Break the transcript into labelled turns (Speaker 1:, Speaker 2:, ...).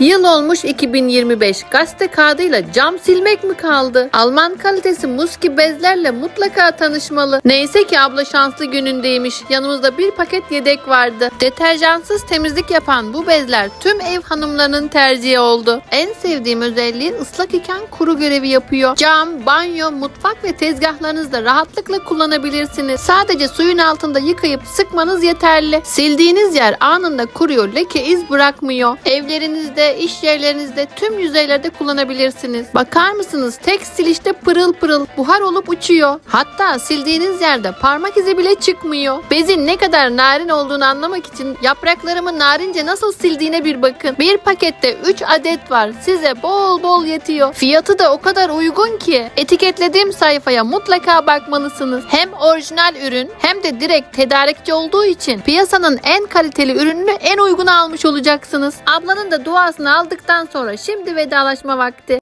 Speaker 1: Yıl olmuş 2025. Gazete kağıdıyla cam silmek mi kaldı? Alman kalitesi muski bezlerle mutlaka tanışmalı. Neyse ki abla şanslı günündeymiş. Yanımızda bir paket yedek vardı. Deterjansız temizlik yapan bu bezler tüm ev hanımlarının tercihi oldu. En sevdiğim özelliği ıslak iken kuru görevi yapıyor. Cam, banyo, mutfak ve tezgahlarınızda rahatlıkla kullanabilirsiniz. Sadece suyun altında yıkayıp sıkmanız yeterli. Sildiğiniz yer anında kuruyor, leke iz bırakmıyor. Evlerinizde, iş yerlerinizde tüm yüzeylerde kullanabilirsiniz. Bakar mısınız tek silişte pırıl pırıl buhar olup uçuyor. Hatta sildiğiniz yerde parmak izi bile çıkmıyor. Bezin ne kadar narin olduğunu anlamak için yapraklarımı narince nasıl sildiğine bir bakın. Bir pakette 3 adet var. Size bol bol yetiyor. Fiyatı da o kadar uygun ki. Etiketlediğim sayfaya mutlaka bakmalısınız. Hem orijinal ürün hem de direkt tedarikçi olduğu için piyasanın en kaliteli ürününü en uygun almış olacaksınız. Ablanın da duasını aldıktan sonra şimdi vedalaşma vakti.